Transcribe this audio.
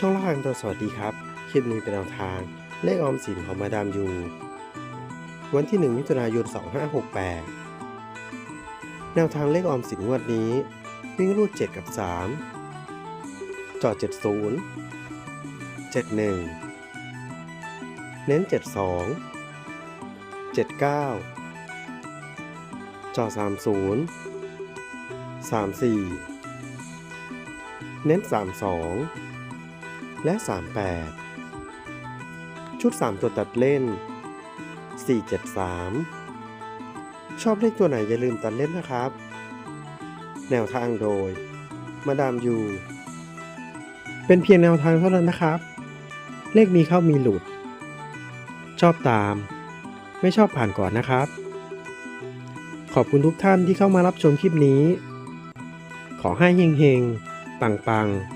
ช่องละครตัวสวัสดีครับ คลิปนี้เป็นแนวทาง เลขออมสินของมาดามยู วันที่ 1 มิถุนายน 2568 แนวทางเลขออมสินงวดนี้ วิ่งรูด 7 กับ 3 จอด 70 71 เน้น 72 79 จอ30 34 เน้น 32 และ 38 ชุด 3 ตัวตัดเล่น 473 ชอบเลขตัวไหนอย่าลืมตัดเล่นนะครับ แนวทางโดย มาดามยู เป็นเพียงแนวทางเท่านั้นนะครับ เลขมีเข้ามีหลุด ชอบตาม ไม่ชอบผ่านก่อนนะครับ ขอบคุณทุกท่านที่เข้ามารับชมคลิปนี้ ขอให้เฮงๆ ปังๆ